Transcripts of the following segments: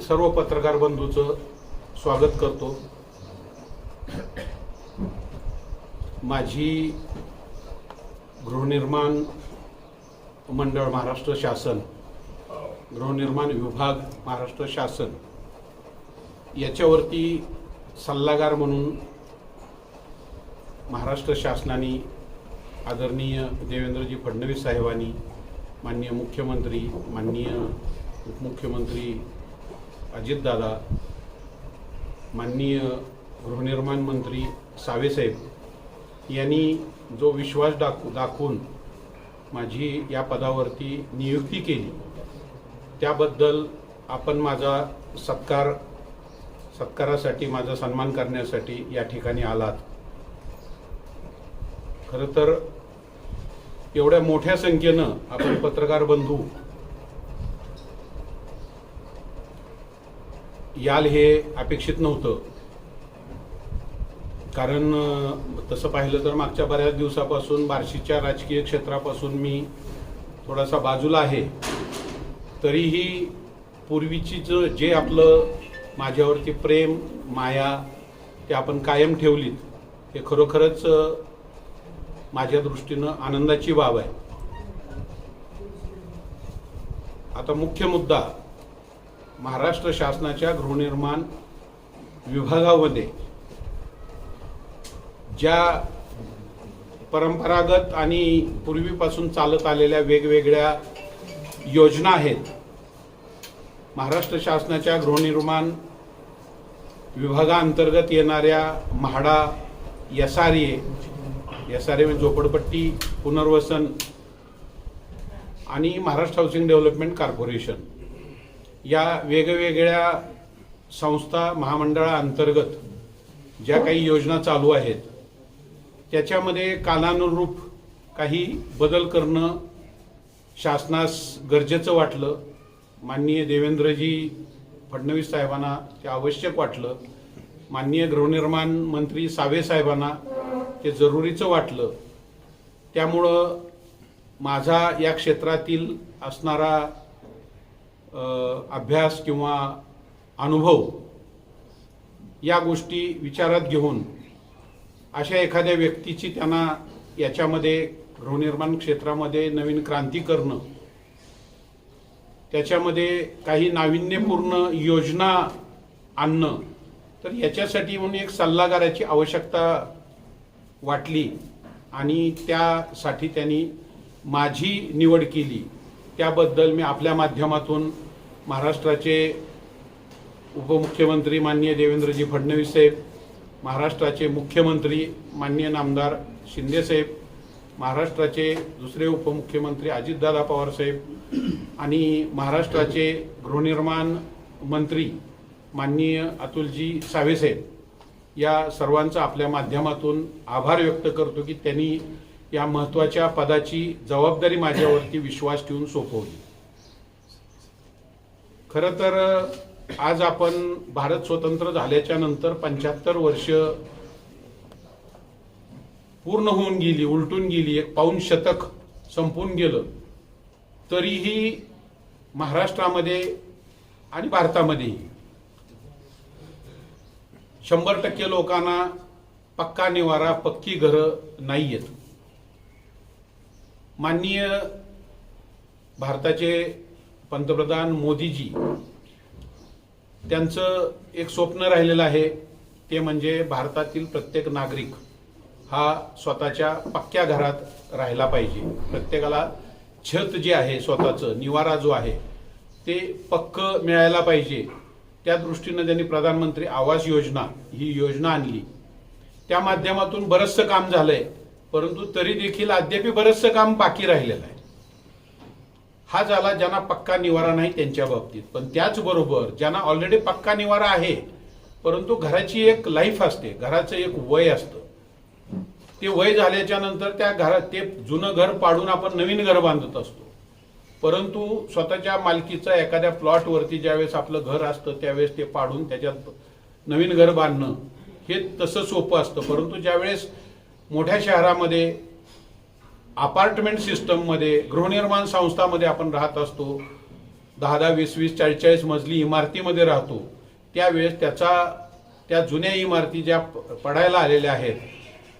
सर्व पत्रकार बंधूचं स्वागत करतो. माझी गृहनिर्माण मंडळ महाराष्ट्र शासन गृहनिर्माण विभाग महाराष्ट्र शासन याच्यावरती सल्लागार म्हणून महाराष्ट्र शासनाने आदरणीय देवेंद्रजी फडणवीस साहेबांनी माननीय मुख्यमंत्री माननीय उपमुख्यमंत्री अजितदादा माननीय गृहनिर्माण मंत्री सावेसाहेब यांनी जो विश्वास दाखव दाखवून माझी या पदावरती नियुक्ती केली त्याबद्दल आपण माझा सत्कार सत्कारासाठी माझा सन्मान करण्यासाठी या ठिकाणी आलात. खरं तर एवढ्या मोठ्या संख्येनं आपण पत्रकार बंधू याल हे अपेक्षित नव्हतं. कारण तसं पाहिलं तर मागच्या बऱ्याच दिवसापासून बार्शीच्या राजकीय क्षेत्रापासून मी थोडासा बाजूला आहे. तरीही पूर्वीची जे आपलं माझ्यावरती प्रेम माया ते आपण कायम ठेवलीत हे खरोखरच माझ्या दृष्टीनं आनंदाची बाब आहे. आता मुख्य मुद्दा महाराष्ट्र शासनाच्या गृहनिर्माण विभागामध्ये ज्या परंपरागत आणि पूर्वीपासून चालत आलेल्या वेगवेगळ्या योजना आहेत महाराष्ट्र शासनाच्या गृहनिर्माण विभागाअंतर्गत येणाऱ्या MHADA S R A S R A म्हणजे झोपडपट्टी पुनर्वसन आणि महाराष्ट्र हाऊसिंग डेव्हलपमेंट कॉर्पोरेशन. या वेगवेगळ्या संस्था महामंडळाअंतर्गत ज्या काही योजना चालू आहेत त्याच्यामध्ये कालानुरूप काही बदल करणं शासनास गरजेचं वाटलं. माननीय देवेंद्रजी फडणवीस साहेबांना ते आवश्यक वाटलं. माननीय गृहनिर्माण मंत्री सावे साहेबांना ते जरुरीचं वाटलं. त्यामुळं माझा या क्षेत्रातील असणारा अभ्यास किंवा अनुभव या गोष्टी विचारात घेऊन अशा एखाद्या व्यक्तीची त्यांना याच्यामध्ये गृहनिर्माण क्षेत्रामध्ये नवीन क्रांती करणं त्याच्यामध्ये काही नाविन्यपूर्ण योजना आणणं तर याच्यासाठी म्हणून एक सल्लागाराची आवश्यकता वाटली आणि त्यासाठी त्यांनी माझी निवड केली. त्याबद्दल मी आपल्या माध्यमातून महाराष्ट्राचे उपमुख्यमंत्री माननीय देवेंद्रजी फडणवीस साहेब महाराष्ट्राचे मुख्यमंत्री माननीय नामदार शिंदेसाहेब महाराष्ट्राचे दुसरे उपमुख्यमंत्री अजितदादा पवारसाहेब आणि महाराष्ट्राचे गृहनिर्माण मंत्री माननीय अतुलजी सावेसाहेब या सर्वांचा आपल्या माध्यमातून आभार व्यक्त करतो की त्यांनी या महत्त्वाच्या पदाची जबाबदारी माझ्यावरती विश्वास ठेवून सोपवली. खरं तर आज आपण भारत स्वतंत्र झाल्याच्यानंतर पंच्याहत्तर वर्ष पूर्ण होऊन गेली उलटून गेली एक पाऊन शतक संपून गेलं. तरीही महाराष्ट्रामध्ये आणि भारतामध्येही शंभर टक्के लोकांना पक्का निवारा पक्की घरं नाही आहेत माननीय भारताचे पंतप्रधान मोदीजी त्यांचं एक स्वप्न राहिलेलं आहे ते म्हणजे भारतातील प्रत्येक नागरिक हा स्वतःच्या पक्क्या घरात राहिला पाहिजे. प्रत्येकाला छत जे आहे स्वतःचं निवारा जो आहे ते पक्क मिळायला पाहिजे. त्या दृष्टीनं त्यांनी प्रधानमंत्री आवास योजना ही योजना आणली. त्या माध्यमातून बरंचसं काम झालंय. परंतु तरी देखील अद्याप बरंचसं काम बाकी राहिलेलं आहे. हा झाला ज्यांना पक्का निवारा नाही त्यांच्या बाबतीत. पण त्याचबरोबर ज्यांना ऑलरेडी पक्का निवारा आहे परंतु घराची एक लाईफ असते घराचं एक वय असतं. ते वय झाल्याच्यानंतर त्या घरात ते जुनं घर पाडून आपण नवीन घर बांधत असतो. परंतु स्वतःच्या मालकीचा एखाद्या प्लॉटवरती ज्यावेळेस आपलं घर असतं त्यावेळेस ते पाडून त्याच्यात नवीन घर बांधणं हे तसं सोपं असतं. परंतु ज्यावेळेस मोठ्या शहरामध्ये अपार्टमेंट सिस्टममध्ये गृहनिर्माण संस्थामध्ये आपण राहत असतो. दहा दहा वीस वीस चाळीस चाळीस मजली इमारतीमध्ये राहतो. त्यावेळेस त्याचा त्या जुन्या इमारती ज्या प- पडायला आलेल्या आहेत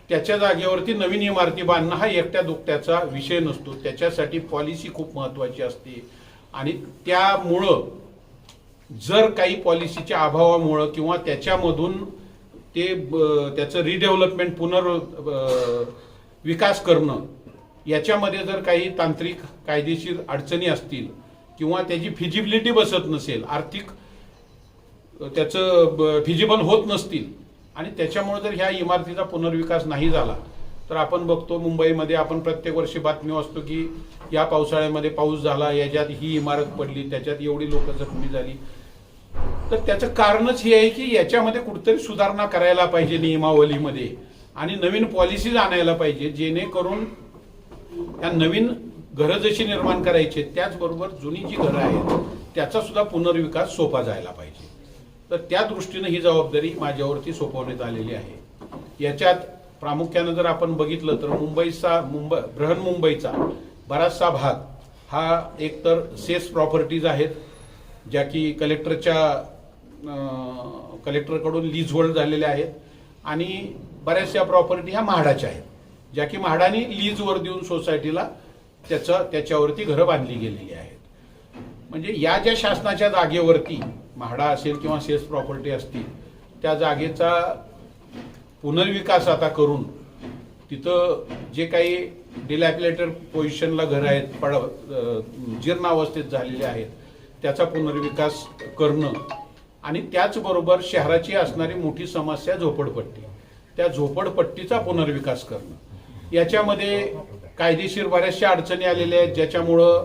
त्याच्या जागेवरती नवीन इमारती बांधणं हा एकट्या दुकट्याचा विषय नसतो. त्याच्यासाठी पॉलिसी खूप महत्त्वाची असते. आणि त्यामुळं जर काही पॉलिसीच्या अभावामुळं किंवा त्याच्यामधून ते ब- त्याचं रिडेव्हलपमेंट पुनर् विकास करणं याच्यामध्ये जर काही तांत्रिक कायदेशीर अडचणी असतील किंवा त्याची फिजिबिलिटी बसत नसेल आर्थिक त्याचं फिजिबल होत नसतील आणि त्याच्यामुळे जर ह्या इमारतीचा पुनर्विकास नाही झाला तर आपण बघतो मुंबईमध्ये आपण प्रत्येक वर्षी बातमी वाचतो की या पावसाळ्यामध्ये पाऊस झाला याच्यात ही इमारत पडली त्याच्यात एवढी लोक जखमी झाली. तर त्याचं कारणच हे आहे की याच्यामध्ये कुठेतरी सुधारणा करायला पाहिजे नियमावलीमध्ये. आणि नवीन पॉलिसीज आणायला पाहिजे जेणेकरून त्या नवीन घरं जशी निर्माण करायची त्याचबरोबर जुनी जी घरं आहेत त्याचा सुद्धा पुनर्विकास सोपा जायला पाहिजे. तर त्या दृष्टीनं ही जबाबदारी माझ्यावरती सोपवण्यात आलेली आहे. याच्यात प्रामुख्यानं जर आपण बघितलं तर मुंबईचा मुंबई बृहन्मुंबईचा बराचसा भाग हा एकतर सेस प्रॉपर्टीज आहेत ज्या की कलेक्टरच्या कलेक्टरकडून लीज होल्ड झालेल्या आहेत. आणि बऱ्याचशा प्रॉपर्टी ह्या म्हाडाच्या आहेत. ज्या की म्हाडाने लीजवर देऊन सोसायटीला त्याचं त्याच्यावरती घरं बांधली गेलेली आहेत. म्हणजे या ज्या शासनाच्या जागेवरती म्हाडा असेल किंवा सेल्स प्रॉपर्टी असतील त्या जागेचा पुनर्विकास आता करून तिथं जे काही डिलॅपिलेटर पोझिशनला घरं आहेत पड अं, जीर्णावस्थेत झालेले आहेत त्याचा पुनर्विकास करणं आणि त्याचबरोबर शहराची असणारी मोठी समस्या झोपडपट्टी. त्या झोपडपट्टीचा पुनर्विकास करणं. याच्यामध्ये कायदेशीर बऱ्याचशा अडचणी आलेल्या आहेत ज्याच्यामुळं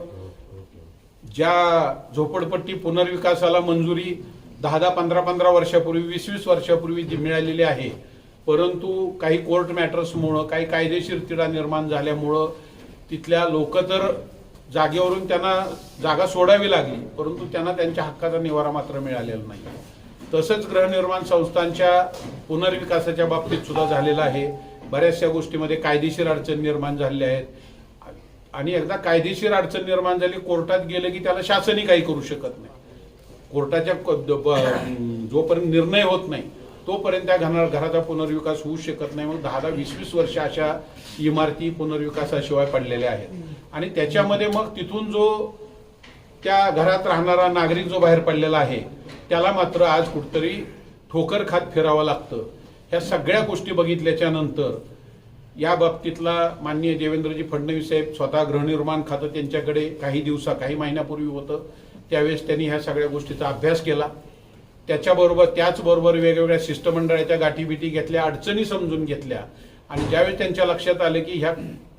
ज्या झोपडपट्टी पुनर्विकासाला मंजुरी दहा दहा पंधरा पंधरा वर्षापूर्वी वीस वीस वर्षापूर्वी जी मिळालेली आहे परंतु काही कोर्ट मॅटर्समुळं काही कायदेशीर तिढा निर्माण झाल्यामुळं तिथल्या लोक तर जागेवरून त्यांना जागा सोडावी लागली परंतु त्यांना त्यांच्या हक्काचा निवारा मात्र मिळालेला नाही. तसंच गृहनिर्माण संस्थांच्या पुनर्विकासाच्या बाबतीत सुद्धा झालेलं आहे. बऱ्याचशा गोष्टीमध्ये कायदेशीर अडचण निर्माण झालेल्या आहेत. आणि एकदा कायदेशीर अडचण निर्माण झाली कोर्टात गेलं की त्याला शासनही काही करू शकत नाही. कोर्टाच्या जोपर्यंत निर्णय होत नाही तोपर्यंत त्या घरा घराचा पुनर्विकास होऊ शकत नाही. मग दहा दहा वीस वीस वर्ष अशा इमारती पुनर्विकासाशिवाय पडलेल्या आहेत. आणि त्याच्यामध्ये मग तिथून जो त्या घरात राहणारा नागरिक जो बाहेर पडलेला आहे त्याला मात्र आज कुठतरी ठोकर खात फिरावं लागतं. ह्या सगळ्या गोष्टी बघितल्याच्या नंतर या बाबतीतला माननीय देवेंद्रजी फडणवीस साहेब स्वतः गृहनिर्माण खातं त्यांच्याकडे काही दिवसा काही महिन्यापूर्वी होतं. त्यावेळेस त्यांनी ह्या सगळ्या गोष्टीचा अभ्यास केला. त्याच्याबरोबर त्याचबरोबर वेगवेगळ्या शिष्टमंडळाच्या गाठीबिटी घेतल्या अडचणी समजून घेतल्या. आणि ज्यावेळी त्यांच्या लक्षात आलं की ह्या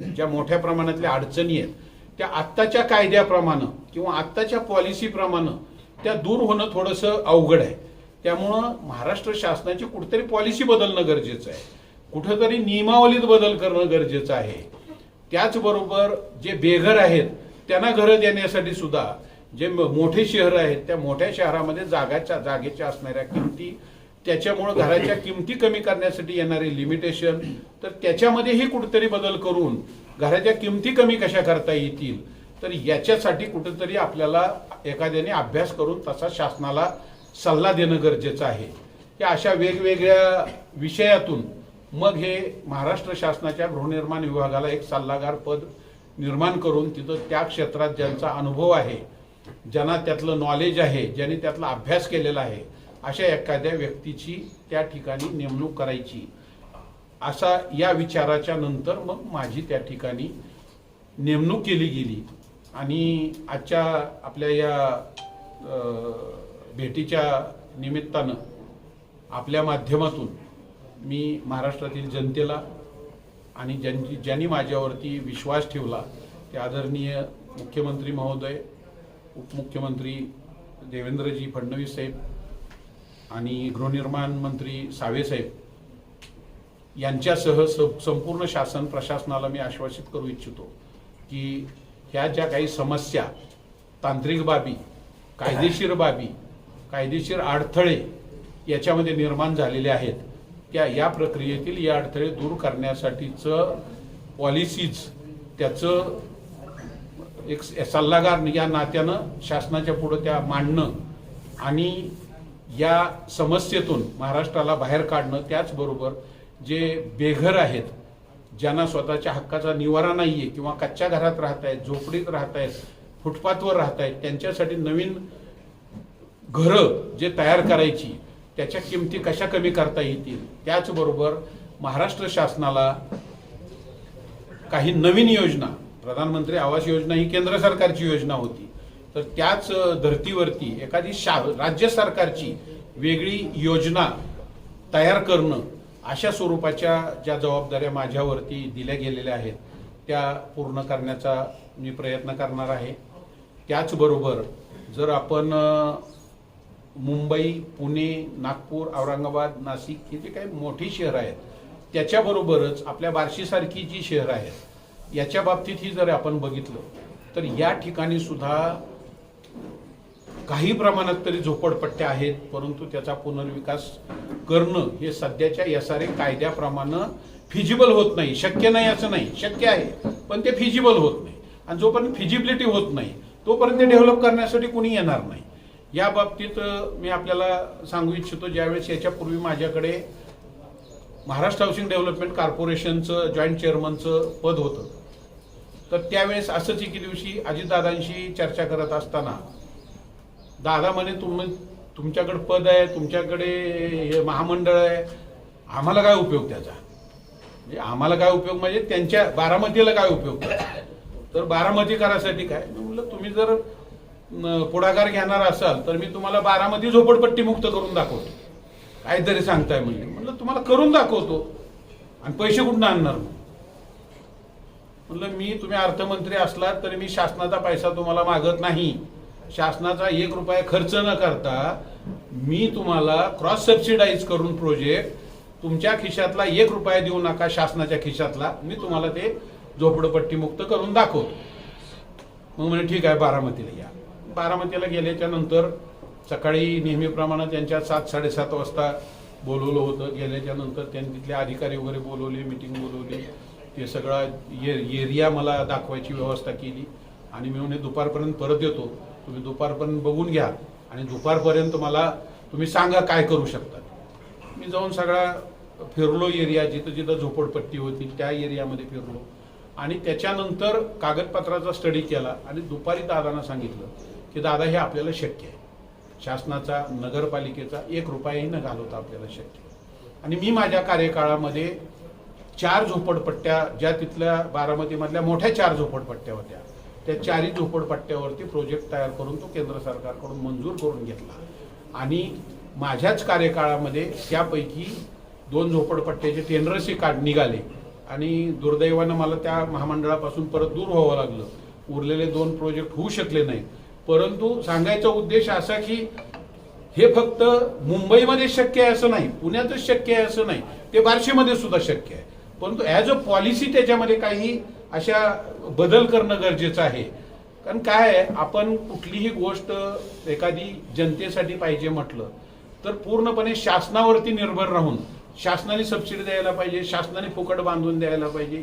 ज्या मोठ्या प्रमाणातल्या अडचणी आहेत त्या आत्ताच्या कायद्याप्रमाणे किंवा आत्ताच्या पॉलिसीप्रमाणे त्या दूर होणं थोडंसं अवघड आहे. त्यामुळं महाराष्ट्र शासनाची कुठेतरी पॉलिसी बदलणं गरजेचं आहे. कुठंतरी नियमावलीत बदल करणं गरजेचं आहे. त्याचबरोबर जे बेघर आहेत त्यांना घरं देण्यासाठी सुद्धा जे मोठे शहर आहेत त्या मोठ्या शहरामध्ये जागाच्या जागेच्या असणाऱ्या किमती त्याच्यामुळं घराच्या किमती कमी करण्यासाठी येणारे लिमिटेशन तर त्याच्यामध्येही कुठेतरी बदल करून घराच्या किमती कमी कशा करता येतील? तर याच्यासाठी कुठेतरी आपल्याला एखाद्याने अभ्यास करून तसा शासनाला सल्ला देणं गरजेचं आहे. या अशा वेगवेगळ्या विषयातून मग हे महाराष्ट्र शासनाच्या गृहनिर्माण विभागाला एक सल्लागार पद निर्माण करून तिथं त्या क्षेत्रात ज्यांचा अनुभव आहे ज्यांना त्यातलं नॉलेज आहे ज्यांनी त्यातला अभ्यास केलेला आहे अशा एखाद्या व्यक्तीची त्या ठिकाणी नेमणूक करायची. असा या विचाराच्या नंतर मग माझी त्या ठिकाणी नेमणूक केली गेली. आणि आजच्या आपल्या या भेटीच्या निमित्तानं आपल्या माध्यमातून मी महाराष्ट्रातील जनतेला आणि ज्यांची ज्यांनी माझ्यावरती विश्वास ठेवला ते आदरणीय मुख्यमंत्री महोदय उपमुख्यमंत्री देवेंद्रजी फडणवीस साहेब आणि गृहनिर्माण मंत्री सावे साहेब यांच्यासह स- संपूर्ण शासन प्रशासनाला मी आश्वासित करू इच्छितो की ह्या ज्या काही समस्या तांत्रिक बाबी कायदेशीर बाबी कायदेशीर अडथळे याच्यामध्ये निर्माण झालेले आहेत त्या या प्रक्रियेतील या अडथळे दूर करण्यासाठीचं पॉलिसीज त्याचं एक सल्लागार या नात्यानं शासनाच्या पुढं त्या मांडणं आणि या समस्येतून महाराष्ट्राला बाहेर काढणं त्याचबरोबर जे बेघर आहेत ज्यांना स्वतःच्या हक्काचा निवारा नाही आहे किंवा कच्च्या घरात राहत आहेत झोपडीत राहत आहेत फुटपाथवर राहत आहेत त्यांच्यासाठी नवीन घरं जे तयार करायची त्याच्या किमती कशा कमी करता येतील त्याचबरोबर महाराष्ट्र शासनाला काही नवीन योजना प्रधानमंत्री आवास योजना ही केंद्र सरकारची योजना होती. तर त्याच धर्तीवरती एखादी शा राज्य सरकारची वेगळी योजना तयार करणं अशा स्वरूपाच्या ज्या जबाबदाऱ्या माझ्यावरती दिल्या गेलेल्या आहेत त्या पूर्ण करण्याचा मी प्रयत्न करणार आहे. त्याचबरोबर जर आपण मुंबई पुणे नागपूर औरंगाबाद नाशिक हे जे काही मोठी शहरं आहेत त्याच्याबरोबरच आपल्या बार्शीसारखी जी शहरं आहेत याच्या बाबतीतही जर आपण बघितलं तर या ठिकाणी सुद्धा काही प्रमाणात तरी झोपडपट्ट्या आहेत परंतु त्याचा पुनर्विकास करणं हे सध्याच्या एस आर ए कायद्याप्रमाणे फिजिबल होत नाही. शक्य नाही असं नाही. शक्य आहे पण ते फिजिबल होत नाही. आणि जोपर्यंत फिजिबिलिटी होत नाही तोपर्यंत डेव्हलप करण्यासाठी कुणी येणार नाही. या बाबतीत मी आपल्याला सांगू इच्छितो ज्यावेळेस याच्यापूर्वी माझ्याकडे महाराष्ट्र हाऊसिंग डेव्हलपमेंट कॉर्पोरेशनचं जॉईंट चेअरमनचं पद होतं तर त्यावेळेस असंच एके दिवशी अजितदादांशी चर्चा करत असताना दादा म्हणे तुम्ही तुमच्याकडे पद आहे तुमच्याकडे हे महामंडळ आहे आम्हाला काय उपयोग त्याचा? म्हणजे आम्हाला काय उपयोग? म्हणजे त्यांच्या बारामतीला काय उपयोग तर बारामती करासाठी काय? मी म्हटलं तुम्ही जर पुढाकार घेणार असाल तर मी तुम्हाला बारामती झोपडपट्टी मुक्त करून दाखवतो. काहीतरी सांगताय म्हणजे म्हटलं तुम्हाला करून दाखवतो. आणि पैसे कुठून आणणार मग? म्हणलं मी तुम्ही अर्थमंत्री असलात तरी मी शासनाचा पैसा तुम्हाला मागत नाही. शासनाचा एक रुपया खर्च न करता मी तुम्हाला क्रॉस सबसिडाईज करून प्रोजेक्ट तुमच्या खिशातला एक रुपया देऊ नका शासनाच्या खिशातला. मी तुम्हाला ते झोपडपट्टी मुक्त करून दाखवतो. मग म्हणे ठीक आहे बारामतीला या. बारामतीला गेल्याच्यानंतर सकाळी नेहमीप्रमाणे त्यांच्या सात साडेसात वाजता बोलवलं होतं. गेल्याच्यानंतर त्यांनी तिथले अधिकारी वगैरे बोलवले मिटिंग बोलवली. ते सगळा ये एरिया मला दाखवायची व्यवस्था केली. आणि मी म्हणे दुपारपर्यंत परत येतो. तुम्ही दुपारपर्यंत बघून घ्या. आणि दुपारपर्यंत मला तुम्ही सांगा काय करू शकता. मी जाऊन सगळा फिरलो एरिया जिथं जिथं झोपडपट्टी होती त्या एरियामध्ये फिरलो. आणि त्याच्यानंतर कागदपत्राचा स्टडी केला. आणि दुपारी दादांना सांगितलं की दादा हे आपल्याला शक्य आहे. शासनाचा नगरपालिकेचा एक रुपयाही न घालवता आपल्याला शक्य आणि मी माझ्या कार्यकाळामध्ये चार झोपडपट्ट्या ज्या तिथल्या बारामतीमधल्या मोठ्या चार झोपडपट्ट्या होत्या. त्या चारही झोपडपट्ट्यावरती प्रोजेक्ट तयार करून तो केंद्र सरकारकडून मंजूर करून घेतला. आणि माझ्याच कार्यकाळामध्ये त्यापैकी दोन झोपडपट्ट्याचे टेंडर्सही काढ निघाले. आणि दुर्दैवानं मला त्या महामंडळापासून परत दूर व्हावं लागलं. उरलेले दोन प्रोजेक्ट होऊ शकले नाही. परंतु सांगायचा उद्देश असा की हे फक्त मुंबईमध्ये शक्य आहे असं नाही. पुण्यातच शक्य आहे असं नाही. ते बार्शीमध्ये सुद्धा शक्य आहे. परंतु ॲज अ पॉलिसी त्याच्यामध्ये काही अशा बदल करणं गरजेचं आहे. कारण काय आहे आपण कुठलीही गोष्ट एखादी जनतेसाठी पाहिजे म्हटलं तर पूर्णपणे शासनावरती निर्भर राहून शासनाने सबसिडी द्यायला पाहिजे शासनाने फुकट बांधून द्यायला पाहिजे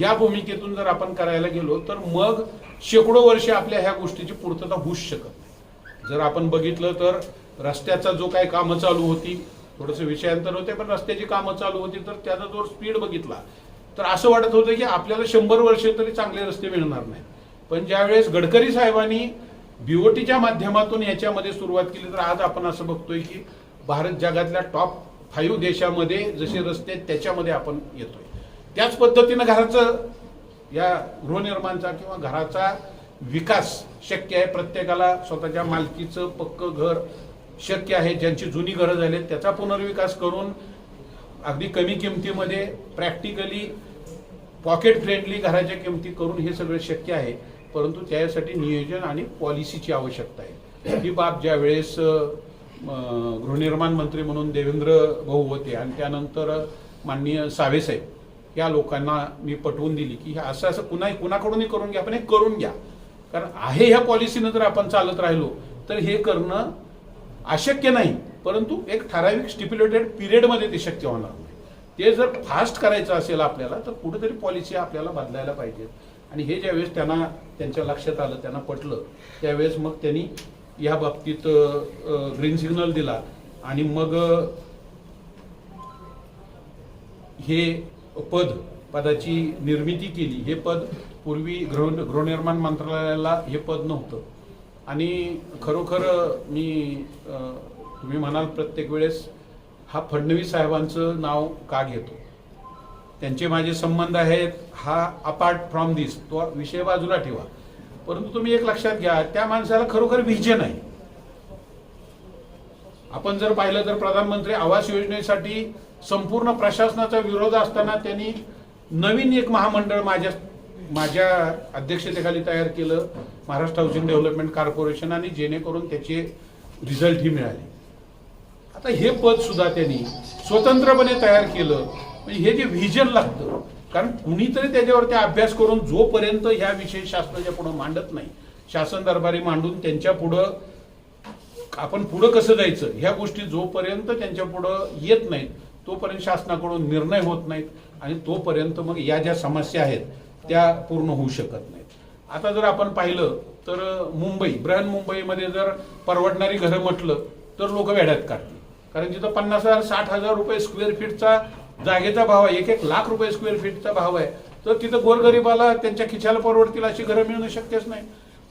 या भूमिकेतून जर आपण करायला गेलो तर मग शेकडो वर्ष आपल्या ह्या गोष्टीची पूर्तता होऊच शकत नाही. जर आपण बघितलं तर रस्त्याचा जो काही कामं चालू होती थोडंसं विषयांतर होते पण रस्त्याची कामं चालू होती तर त्याचा जो स्पीड बघितला तर असं वाटत होतं की आपल्याला शंभर वर्ष तरी चांगले रस्ते मिळणार नाही पण ज्यावेळेस गडकरी साहेबांनी बीओटीच्या माध्यमातून याच्यामध्ये सुरुवात केली तर आज आपण असं बघतोय की भारत जगातल्या टॉप फाईव्ह देशामध्ये जसे रस्ते आहेत त्याच्यामध्ये आपण येतोय. त्याच पद्धतीनं घराचं या गृहनिर्माणचा किंवा घराचा विकास शक्य आहे. प्रत्येकाला स्वतःच्या मालकीचं पक्क घर शक्य आहे ज्यांची जुनी घरं आहे आहेत, त्याचा पुनर्विकास करून अगदी कमी किमतीमध्ये प्रॅक्टिकली पॉकेट फ्रेंडली घराच्या किमती करून हे सगळं शक्य आहे. परंतु त्यासाठी नियोजन आणि पॉलिसीची आवश्यकता आहे. ही बाब ज्या वेळेस गृहनिर्माण मंत्री म्हणून देवेंद्र भाऊ होते आणि त्यानंतर माननीय सावेसाहेब या लोकांना मी पटवून दिली की हे असं असं कुणा कुणाकडूनही करून घ्या पण हे करून घ्या. कारण आहे ह्या पॉलिसीनं जर आपण चालत राहिलो तर हे करणं अशक्य नाही परंतु एक ठराविक स्टिप्युलेटेड पिरियडमध्ये ते शक्य होणार नाही. ते जर फास्ट करायचं असेल आपल्याला तर कुठेतरी पॉलिसी आपल्याला बदलायला पाहिजे आणि हे ज्यावेळेस त्यांना त्यांच्या लक्षात आलं त्यांना पटलं त्यावेळेस मग त्यांनी या बाबतीत ग्रीन सिग्नल दिला. आणि मग हे पद पदाची निर्मिती केली. हे पद पूर्वी गृह गृहनिर्माण मंत्रालयाला हे पद नव्हतं. आणि खरोखर मी तुम्ही म्हणाल प्रत्येक वेळेस हा फडणवीस साहेबांचं नाव का घेतो? त्यांचे माझे संबंध आहेत हा अपार्ट फ्रॉम दिस तो विषय बाजूला ठेवा. परंतु तुम्ही एक लक्षात घ्या त्या माणसाला खरोखर व्हिजन आहे. आपण जर पाहिलं तर प्रधानमंत्री आवास योजनेसाठी संपूर्ण प्रशासनाचा विरोध असताना त्यांनी नवीन एक महामंडळ माझ्या माझ्या अध्यक्षतेखाली तयार केलं. महाराष्ट्र हाऊसिंग डेव्हलपमेंट कॉर्पोरेशन आणि जेणेकरून त्याचे रिझल्टही मिळाले. आता हे पद सुद्धा त्यांनी स्वतंत्रपणे तयार केलं. म्हणजे हे जे व्हिजन लागतं कारण कुणीतरी त्याच्यावरती अभ्यास करून जोपर्यंत ह्या विषय शासनाच्या पुढे मांडत नाही शासन दरबारी मांडून त्यांच्या पुढं आपण पुढं कसं जायचं ह्या गोष्टी जोपर्यंत त्यांच्या पुढं येत नाहीत तोपर्यंत शासनाकडून निर्णय होत नाहीत आणि तोपर्यंत मग या ज्या समस्या आहेत त्या पूर्ण होऊ शकत नाहीत. आता जर आपण पाहिलं तर मुंबई बृहन मुंबईमध्ये जर परवडणारी घरं म्हटलं तर लोक वेड्यात काढतील. कारण तिथं पन्नास हजार साठ हजार रुपये स्क्वेअर फीटचा जागेचा भाव आहे एक एक लाख रुपये स्क्वेअर फीटचा भाव आहे तर तिथं गोरगरिबाला त्यांच्या खिशाला परवडतील अशी घरं मिळणं शक्यच नाही.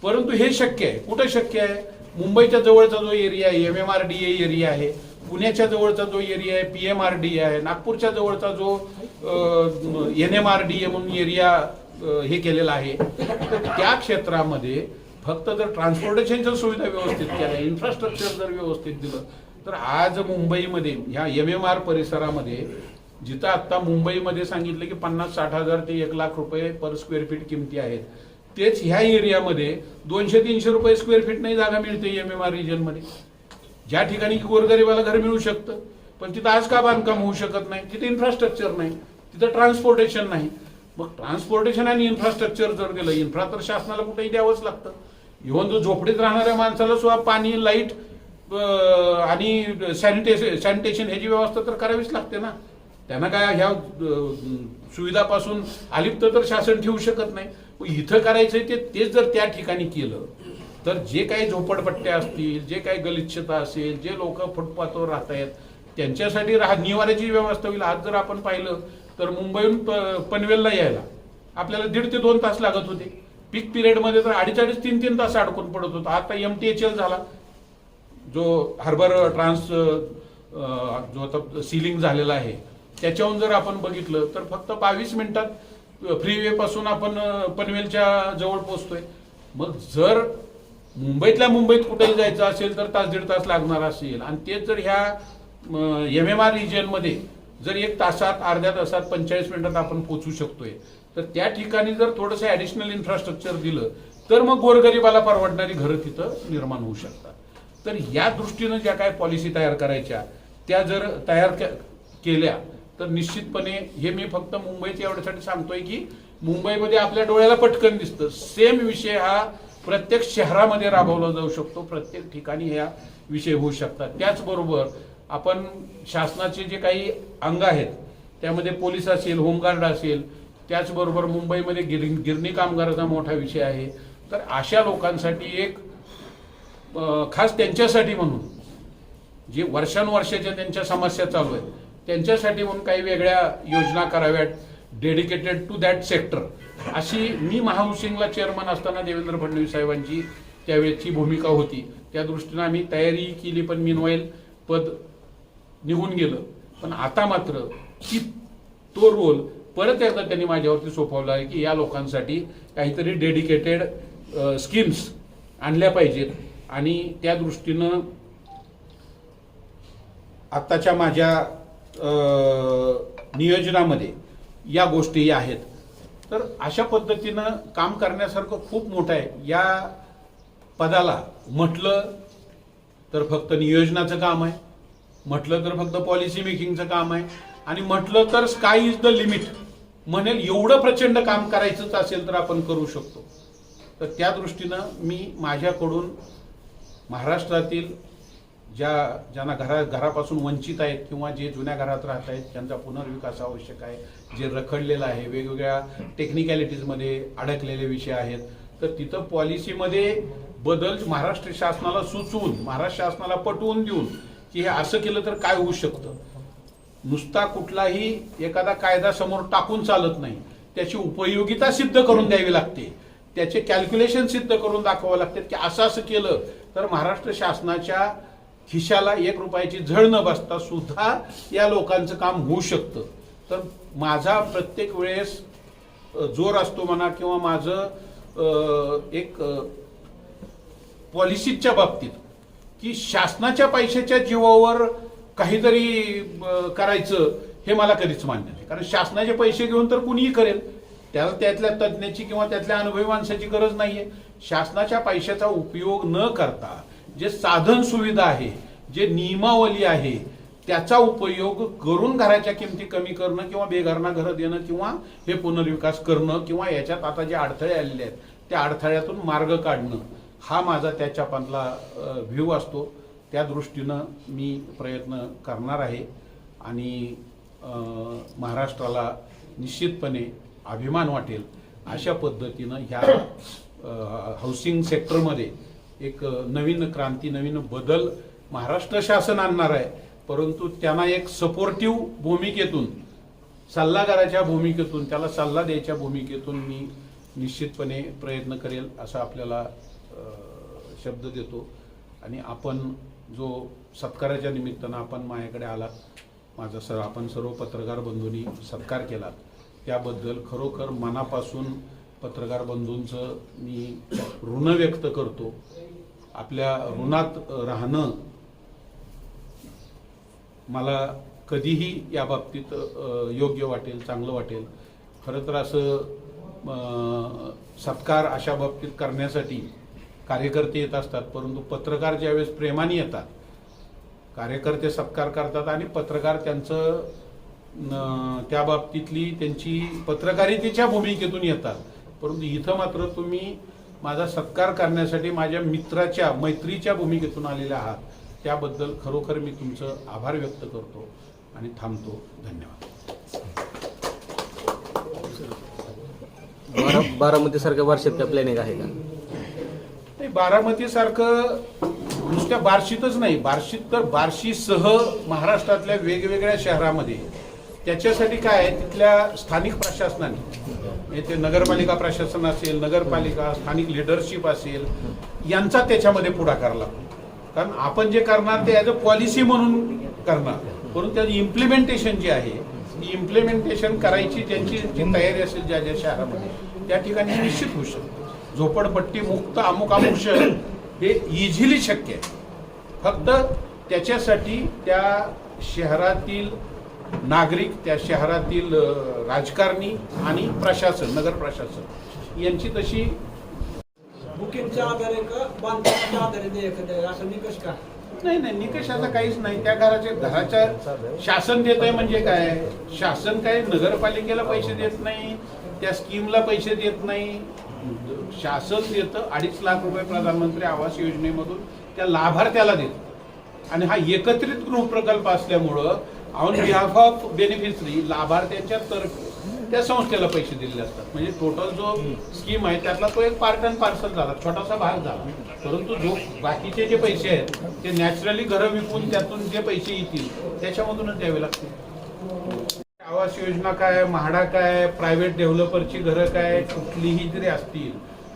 परंतु हे शक्य आहे. कुठं शक्य आहे? मुंबईच्या जवळचा जो एरिया आहे M M R D A area आहे पुण्याच्या जवळचा जो एरिया आहे पी एम आर डी आहे नागपूरच्या जवळचा जो N M R D A म्हणून एरिया हे केलेलं आहे. तर त्या क्षेत्रामध्ये फक्त जर ट्रान्सपोर्टेशनच्या सुविधा व्यवस्थित केल्या इन्फ्रास्ट्रक्चर जर व्यवस्थित दिलं तर आज मुंबईमध्ये ह्या एम एम आर परिसरामध्ये जिथं आता मुंबईमध्ये सांगितलं की पन्नास साठ हजार ते एक लाख रुपये पर स्क्वेअर फीट किमती आहेत तेच ह्या एरियामध्ये दोनशे तीनशे रुपये स्क्वेअर फीट नाही जागा मिळते एम एम आर रिजनमध्ये ज्या ठिकाणी गोरगरिबाला घर मिळू शकतं पण तिथं आज का बांधकाम होऊ शकत नाही तिथे इन्फ्रास्ट्रक्चर नाही तिथं ट्रान्सपोर्टेशन नाही. मग ट्रान्सपोर्टेशन आणि इन्फ्रास्ट्रक्चर जर गेलं इन्फ्रा तर शासनाला कुठेही द्यावंच लागतं. इव्हन जो झोपडीत राहणाऱ्या माणसाला सुद्धा पाणी लाइट आणि सॅनिटेशन सॅनिटेशन ह्याची व्यवस्था तर करावीच लागते ना. त्यांना काय ह्या सुविधापासून अलिप्त तर शासन ठेवू शकत नाही. इथं करायचंय ते तेच जर त्या ठिकाणी केलं तर जे काही झोपडपट्ट्या असतील जे काही गलिच्छता असेल जे लोक फुटपाथवर राहत आहेत त्यांच्यासाठी राह निवाऱ्याची व्यवस्था होईल. आज जर आपण पाहिलं तर मुंबईहून प- पनवेलला यायला. आपल्याला दीड ते दोन तास लागत होते. पीक पिरियडमध्ये तर अडीच अडीच तीन तीन तास अडकून पडत होता. आता एम टी एच एल झाला. जो हार्बर ट्रान्स जो आता सिलिंग झालेला आहे त्याच्याहून जर आपण बघितलं तर फक्त बावीस मिनिटात फ्रीवे पासून आपण पनवेलच्या जवळ पोहोचतोय. मग जर मुंबईतल्या मुंबईत कुठेही जायचं असेल तर तास दीड तास लागणार असेल. आणि तेच जर ह्या एम एम आर रिजनमध्ये जर एक तासात अर्ध्या तासात पंचेचाळीस मिनिटात आपण पोहोचू शकतोय. तर त्या ठिकाणी जर थोडंसं ऍडिशनल इन्फ्रास्ट्रक्चर दिलं तर मग गोरगरिबाला परवडणारी घरं तिथं निर्माण होऊ शकतात. तर या दृष्टीनं ज्या काय पॉलिसी तयार करायच्या त्या जर तयार केल्या तर निश्चितपणे हे मी फक्त मुंबईच्या एवढ्यासाठी सांगतोय की मुंबईमध्ये आपल्या डोळ्याला पटकन दिसतं. सेम विषय हा प्रत्येक शहरामध्ये राबवला जाऊ शकतो. प्रत्येक ठिकाणी ह्या विषय होऊ शकतात. त्याचबरोबर आपण शासनाचे जे काही अंग आहेत त्यामध्ये पोलीस असेल होमगार्ड असेल त्याचबरोबर मुंबईमध्ये गिर गिरणी कामगाराचा मोठा विषय आहे. तर अशा लोकांसाठी एक खास त्यांच्यासाठी म्हणून जे वर्षानुवर्षाच्या त्यांच्या समस्या चालू आहेत त्यांच्यासाठी म्हणून काही वेगळ्या योजना कराव्यात डेडिकेटेड टू दॅट सेक्टर अशी मी महाउसिंगला चेअरमन असताना देवेंद्र फडणवीस साहेबांची त्यावेळेची भूमिका होती. त्या दृष्टीनं आम्ही तयारी केली पण मिनवाईल पद निघून गेलं. पण आता मात्र की तो रोल परत एकदा त्यांनी माझ्यावरती सोपवला आहे की या लोकांसाठी काहीतरी डेडिकेटेड स्कीम्स आणल्या पाहिजेत. आणि त्या दृष्टीनं आत्ताच्या माझ्या नियोजनामध्ये या गोष्टी आहेत. तर अशा पद्धतीनं काम करण्यासारखं खूप मोठं आहे. या पदाला म्हटलं तर फक्त नियोजनाचं काम आहे. म्हटलं तर फक्त पॉलिसी मेकिंगचं काम आहे. आणि म्हटलं तर स्काय इज द लिमिट म्हणेल एवढं प्रचंड काम करायचंच असेल तर आपण करू शकतो. तर त्या दृष्टीनं मी माझ्याकडून महाराष्ट्रातील ज्या ज्यांना घरा घरापासून वंचित आहेत किंवा जे जुन्या घरात राहत आहेत त्यांचा पुनर्विकास आवश्यक आहे. जे रखडलेलं आहे वेगवेगळ्या टेक्निकॅलिटीजमध्ये अडकलेले विषय आहेत. तर तिथं पॉलिसीमध्ये बदल महाराष्ट्र शासनाला सुचवून महाराष्ट्र शासनाला पटवून देऊन की हे असं केलं तर काय होऊ शकतं? नुसता कुठलाही एखादा कायदा समोर टाकून चालत नाही. त्याची उपयोगिता सिद्ध करून द्यावी लागते. त्याचे कॅल्क्युलेशन सिद्ध करून दाखवावं लागते की असं असं केलं तर महाराष्ट्र शासनाच्या खिशाला एक रुपयाची झळ न बसता सुद्धा या लोकांचं काम होऊ शकतं. तर माझा प्रत्येक वेळेस जोर असतो म्हणा किंवा माझं एक पॉलिसीच्या बाबतीत की शासनाच्या पैशाच्या जीवावर काहीतरी करायचं हे मला कधीच मान्य नाही. कारण शासनाचे पैसे घेऊन तर कुणीही करेल. त्याला त्यातल्या तज्ज्ञाची किंवा त्यातल्या अनुभवी माणसाची गरज नाहीये. शासनाच्या पैशाचा उपयोग न करता जे साधन सुविधा आहे जे नियमावली आहे त्याचा उपयोग करून घराच्या किमती कमी करणं किंवा बेघरांना घरं देणं किंवा हे पुनर्विकास करणं किंवा याच्यात आता जे अडथळे आलेले आहेत त्या अडथळ्यातून मार्ग काढणं. हा माझा त्याच्या मधला व्ह्यू असतो. त्या दृष्टीनं मी प्रयत्न करणार आहे आणि महाराष्ट्राला निश्चितपणे अभिमान वाटेल अशा पद्धतीनं ह्या हाऊसिंग सेक्टरमध्ये एक नवीन क्रांती नवीन बदल महाराष्ट्र शासन आणणार आहे. परंतु त्यांना एक सपोर्टिव्ह भूमिकेतून सल्लागाराच्या भूमिकेतून त्याला सल्ला द्यायच्या भूमिकेतून मी निश्चितपणे प्रयत्न करेल असा आपल्याला शब्द देतो. आणि आपण जो सत्काराच्या निमित्तानं आपण माझ्याकडे आलात माझा सर आपण सर्व पत्रकार बंधूंनी सत्कार केला त्याबद्दल खरोखर मनापासून पत्रकार बंधूंचं मी ऋण व्यक्त करतो. आपल्या ऋणात राहणं मला कधीही या बाबतीत योग्य वाटेल चांगलं वाटेल. खरं तर असं सत्कार अशा बाबतीत करण्यासाठी कार्यकर्ते येत असतात परंतु पत्रकार ज्यावेळेस प्रेमाने येतात कार्यकर्ते सत्कार करतात आणि पत्रकार त्यांचं त्या बाबतीतली त्यांची पत्रकारितेच्या भूमिकेतून येतात. परंतु इथं मात्र तुम्ही माझा सत्कार करण्यासाठी माझ्या मित्राच्या मैत्रीच्या भूमिकेतून आलेल्या आहात त्याबद्दल खरोखर मी तुमचं आभार व्यक्त करतो आणि थांबतो. धन्यवाद. बारा बारामती सारख्या वर्षात काय प्लॅनिंग आहे का? बारामती सारखं नुसत्या बार्शीतच नाही बार्शीत तर बार्शीसह महाराष्ट्रातल्या वेगवेगळ्या शहरामध्ये. त्याच्यासाठी काय आहे? तिथल्या स्थानिक प्रशासनाने ते नगरपालिका प्रशासन असेल नगरपालिका स्थानिक लिडरशिप असेल यांचा त्याच्यामध्ये पुढाकार लागतो. कारण आपण जे करणार ते ॲज अ पॉलिसी म्हणून करणार. परंतु त्याचं इम्प्लिमेंटेशन जे आहे ती इम्प्लिमेंटेशन करायची त्यांची जी तयारी असेल ज्या ज्या शहरामध्ये त्या ठिकाणी निश्चित होऊ शकते. झोपडपट्टी मुक्त अमुक अमुक शहर हे इझिली शक्य आहे. फक्त त्याच्यासाठी त्या शहरातील नागरिक त्या शहरातील राजकारणी आणि प्रशासन नगर प्रशासन यांची तशी बुकिंगच्या आधारे का बांधकामाच्या आधारे असं निकष का? नाही नाही निकषाचं काहीच नाही. त्या घराच्या घराच्या शासन देत आहे म्हणजे काय? शासन काय नगरपालिकेला पैसे देत नाही त्या स्कीमला पैसे देत नाही. शासन देतं अडीच लाख रुपये प्रधानमंत्री आवास योजनेमधून त्या लाभार्थ्याला देतं. आणि हा एकत्रित गृहप्रकल्प असल्यामुळं ऑन बिहाफ ऑफ बेनिफिशरी लाभार्थ्यांच्या तर्फे त्या संस्थेला पैसे दिलेले असतात. म्हणजे टोटल जो स्कीम आहे त्यातला तो एक पार्ट अँड पार्सल झाला छोटासा भाग झाला. परंतु जो बाकीचे जे पैसे आहेत ते नॅचरली घरं विकून त्यातून जे पैसे येतील त्याच्यामधूनच द्यावे लागतील. आवास योजना काय म्हाडा काय प्रायव्हेट डेव्हलपरची घरं काय कुठलीही जरी असतील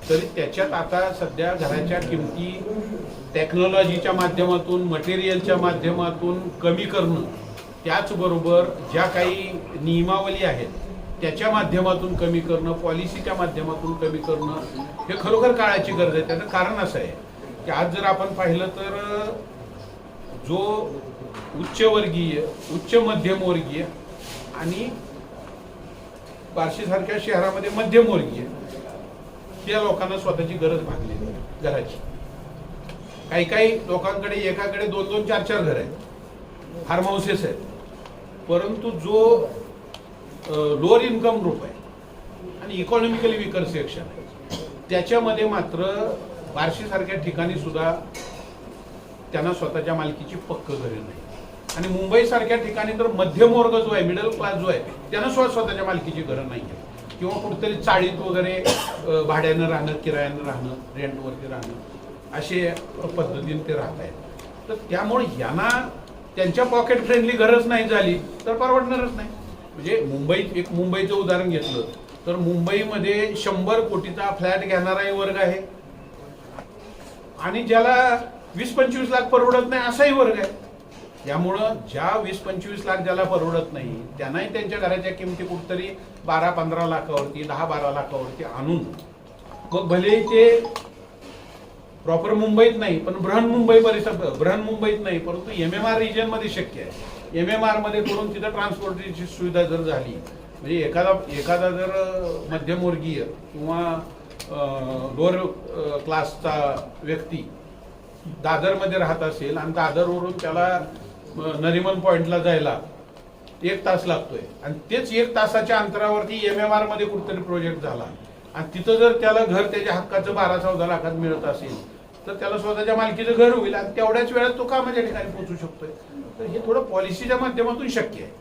तरी त्याच्यात आता सध्या घराच्या किमती टेक्नॉलॉजीच्या माध्यमातून मटेरियलच्या माध्यमातून कमी करणं त्याचबरोबर ज्या काही नियमावली आहेत त्याच्या माध्यमातून कमी करणं पॉलिसीच्या माध्यमातून कमी करणं हे खरोखर काळाची गरज आहे. त्याचं कारण असं आहे की आज जर आपण पाहिलं तर जो उच्चवर्गीय उच्च मध्यमवर्गीय आणि बार्शीसारख्या शहरामध्ये मध्यमवर्गीय त्या लोकांना स्वतःची गरज भागलेली आहे घराची. काही काही लोकांकडे एकाकडे दोन दोन चार चार घर आहेत. फार्म हाऊसेस आहेत. परंतु जो लोअर इन्कम ग्रुप आहे आणि इकॉनॉमिकली विकर सेक्शन आहे त्याच्यामध्ये मात्र बार्शीसारख्या ठिकाणी सुद्धा त्यांना स्वतःच्या मालकीची पक्क घरे नाही. आणि मुंबईसारख्या ठिकाणी तर मध्यमवर्ग जो आहे मिडल क्लास जो आहे त्यांना स्वतः स्वतःच्या मालकीची घरं नाही आहे. किंवा कुठेतरी चाळीत वगैरे भाड्यानं राहणं किरायानं राहणं रेंटवरती राहणं असे पद्धतीने ते राहत आहेत. तर त्यामुळे यांना त्यांच्या पॉकेट फ्रेंडली घरच नाही झाली तर परवडणारच नाही. म्हणजे मुंबईत एक मुंबईचं उदाहरण घेतलं तर मुंबईमध्ये शंभर कोटीचा फ्लॅट घेणाराही वर्ग आहे. आणि ज्याला वीस पंचवीस लाख परवडत नाही असाही वर्ग आहे. त्यामुळं ज्या वीस पंचवीस लाख ज्याला परवडत नाही त्यांनाही त्यांच्या घराच्या किमती कुठतरी बारा पंधरा लाखावरती दहा बारा लाखावरती आणून मग भले ते प्रॉपर मुंबईत नाही पण बृहन्मुंबई परिसर बृहन्मुंबईत नाही परंतु एम एम आर रिजनमध्ये शक्य आहे. एम एम आरमध्ये करून तिथं ट्रान्सपोर्टेशनची सुविधा जर झाली म्हणजे एखादा एखादा जर मध्यमवर्गीय किंवा लोअर क्लासचा व्यक्ती दादरमध्ये राहत असेल आणि दादरवरून त्याला नरिमन पॉइंटला जायला एक तास लागतोय. आणि तेच एक तासाच्या अंतरावरती एम एम आरमध्ये कुठेतरी प्रोजेक्ट झाला. आणि तिथं जर त्याला घर त्याच्या हक्काचं बारा चौदा लाखात मिळत असेल तर त्याला स्वतःच्या मालकीचं घर होईल आणि तेवढ्याच वेळात तो कामाच्या ठिकाणी पोहोचू शकतोय. तर हे थोडं पॉलिसीच्या माध्यमातून शक्य आहे.